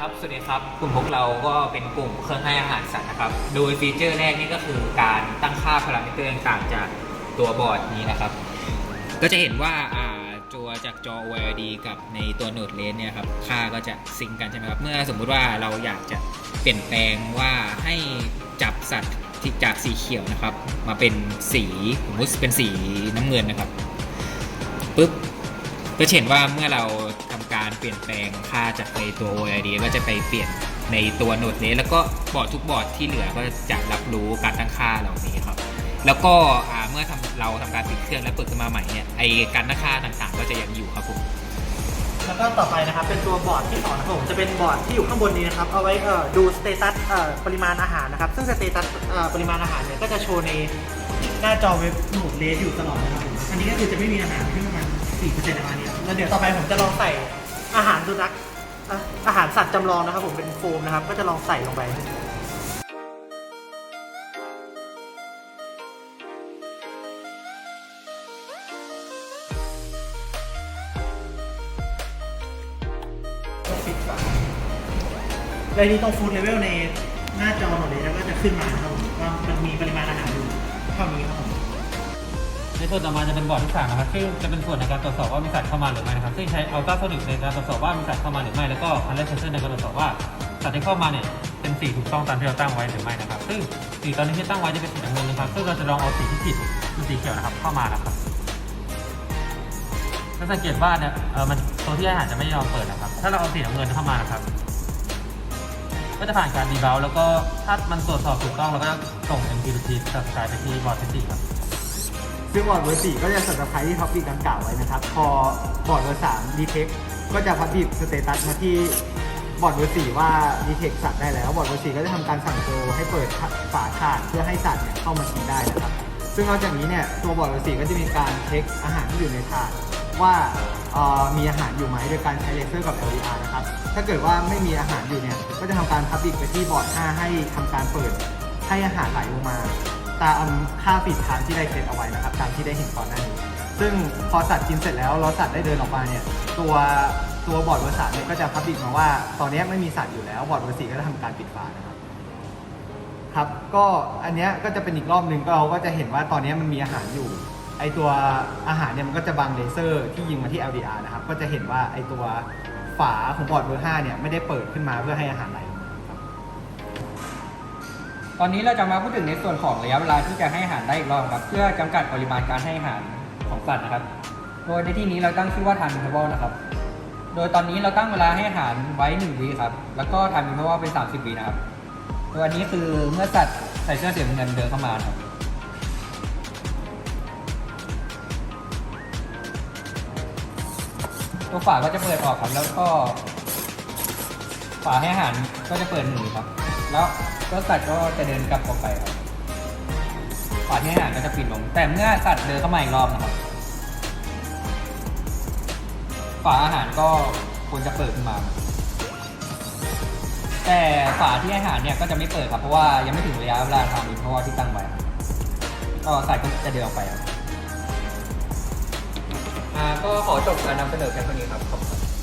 ครับ สวัสดีครับ กลุ่มพวกเราก็เป็นกลุ่มเครื่องให้อาหารสัตว์นะครับ โดยฟีเจอร์แรกนี่ก็คือการตั้งค่าพารามิเตอร์ต่างๆจากตัวบอร์ดนี้นะครับ ก็จะเห็นว่าอ่าตัวจากจอ OLED กับในตัว Node Lens เนี่ยครับ ค่าก็จะซิงกันใช่ไหมครับ เมื่อสมมุติว่าเราอยากจะเปลี่ยนแปลงว่าให้จับสัตว์ที่จากสีเขียวนะครับ มาเป็นสีสมมติเป็นสีน้ำเงินนะครับปุ๊บก็เห็นว่าเมื่อเรา ปลี่ยนแปลงค่าจากในตัว OLED ก็จะไปเปลี่ยนในตัวโนดเลสแล้วก็บอร์ดทุกบอร์ดที่เหลือก็จะรับรู้การตั้งค่าเหล่านี้ครับ แล้วก็เมื่อเราทำการปิดเครื่องแล้วเปิดขึ้นมาใหม่เนี่ยไอการตั้งค่าต่างๆ ก็จะยังอยู่ครับผมแล้วก็ต่อไปนะครับเป็นตัวบอร์ดที่สองนะครับผมจะเป็นบอร์ดที่อยู่ข้างบนนี้นะครับเอาไว้เออดูสเตตัสเออปริมาณอาหารนะครับ ซึ่งสเตตัสเออปริมาณอาหารเนี่ยก็จะโชว์ในหน้าจอเว็บโหมดเลสอยู่ตลอดนะครับผมอันนี้ก็คือจะไม่มีอาหารที่ประมาณ4%ประมาณนี้ครับแล้วเดี๋ยวต่อไปผมจะลองใส่ อาหารสุนัขอะอาหารสัตว์จำลองนะครับผมเป็นโฟมนะครับ ก็จะลองใส่ลงไปก็ปิดฝาแล้วนี่ต้องฟูดเลเวลในหน้าจอหมดเลยแล้วก็จะขึ้นมาครับผมว่ามันมีปริมาณอาหารอยู่เท่านี้ครับผม ในส่วนต่อมาจะเป็นบอร์ดที่สามนะครับซึ่งจะเป็นส่วนในการตรวจสอบว่ามีสัตว์เข้ามาหรือไม่นะครับ ซึ่งใช้อัลตราโซนิกในการตรวจสอบว่ามีสัตว์เข้ามาหรือไม่ แล้วก็คันเลอร์เซนเซอร์ในการตรวจสอบว่าสัตว์ที่เข้ามาเนี่ยเป็นสีถูกต้องตามที่เราตั้งไว้หรือไม่นะครับ ซึ่งสีตอนนี้ที่ตั้งไว้จะเป็นสีน้ำเงินนะครับ ซึ่งเราจะลองเอาสีที่ผิดคือสีเขียวนะครับเข้ามานะครับถ้าสังเกตว่าเนี่ยเออมันตัวที่อาหารจะไม่ยอมเปิดนะครับ ถ้าเราเอาสีน้ำเงินเข้ามานะครับ ก็จะผ่านการดีเบลแล้วก็ถ้ามันตรวจสอบถูกต้องเราก็ส่ง MQTT สับสายไปที่บอร์ดที่สี่ครับ ซึ่งบอร์ดเวอร์สี่ก็จะสับสไครที่ท็อปิกดังกล่าวไว้นะครับ พอบอร์ดเวอร์สามดีเทคก็จะพับบิบสเตตัสมาที่บอร์ดเวอร์สี่ว่าดีเทคสัตว์ได้แล้ว บอร์ดเวอร์สี่ก็จะทำการสั่งโจให้เปิดฝาถาดเพื่อให้สัตว์เนี่ยเข้ามากินได้นะครับ ซึ่งนอกจากนี้เนี่ยตัวบอร์ดเวอร์สี่ก็จะมีการเช็คอาหารที่อยู่ในถาดว่ามีอาหารอยู่ไหมโดยการใช้เลเซอร์กับ LDR นะครับ ถ้าเกิดว่าไม่มีอาหารอยู่เนี่ย ก็จะทำการพับบิกไปที่บอร์ด 5 ให้ทำการเปิดให้อาหารไหลลงมา ตามค่าปิดทางที่ได้เซตเอาไว้นะครับตามที่ได้เห็นก่อนหน้านี้ซึ่งพอสัตว์กินเสร็จแล้วแล้วสัตว์ได้เดินออกมาเนี่ยตัวตัวบอร์ดเวอร์สามเนี่ยก็จะพับบิกมาว่า ตอนนี้ไม่มีสัตว์อยู่แล้วบอร์ดเวอร์สี่ก็จะทำการปิดฝานะครับครับก็อันเนี้ยก็จะเป็นอีกรอบหนึ่งก็เราก็จะเห็นว่าตอนนี้มันมีอาหารอยู่ไอตัวอาหารเนี่ยมันก็จะบังเลเซอร์ที่ยิงมาที่ LDR นะครับก็จะเห็นว่าไอตัวฝาของบอร์ดเบอร์5เนี่ยไม่ได้เปิดขึ้นมาเพื่อให้อาหารไหล ตอนนี้เราจะมาพูดถึงในส่วนของระยะเวลาที่จะให้อาหารได้อีกรอบครับ เพื่อจำกัดปริมาณการให้อาหารของสัตว์นะครับ โดยในที่นี้เราตั้งชื่อว่า time interval นะครับ โดยตอนนี้เราตั้งเวลาให้อาหารไว้1วิครับ แล้วก็ time interval เป็น 30วินะครับ โดยอันนี้คือเมื่อสัตว์ใส่เสื้อสีเงินเดินเข้ามาครับตัวฝาก็จะเปิดออกครับ แล้วก็ฝาให้อาหารก็จะเปิดหนึ่งครับ แล้ว ตัวสัตว์ก็จะเดินกลับออกไปครับฝาที่ให้อาหารก็จะปิดลง แต่เมื่อสัตว์เดินเข้ามาอีกรอบนะครับฝาอาหารก็ควรจะเปิดขึ้นมา แต่ฝาที่อาหารเนี่ยก็จะไม่เปิดครับเพราะว่ายังไม่ถึงระยะเวลาทำเพราะว่าที่ตั้งไว้ครับก็สัตว์ก็จะเดินออกไปครับอ่าก็ขอจบการนำเสนอแค่เท่านี้ครับขอบคุณ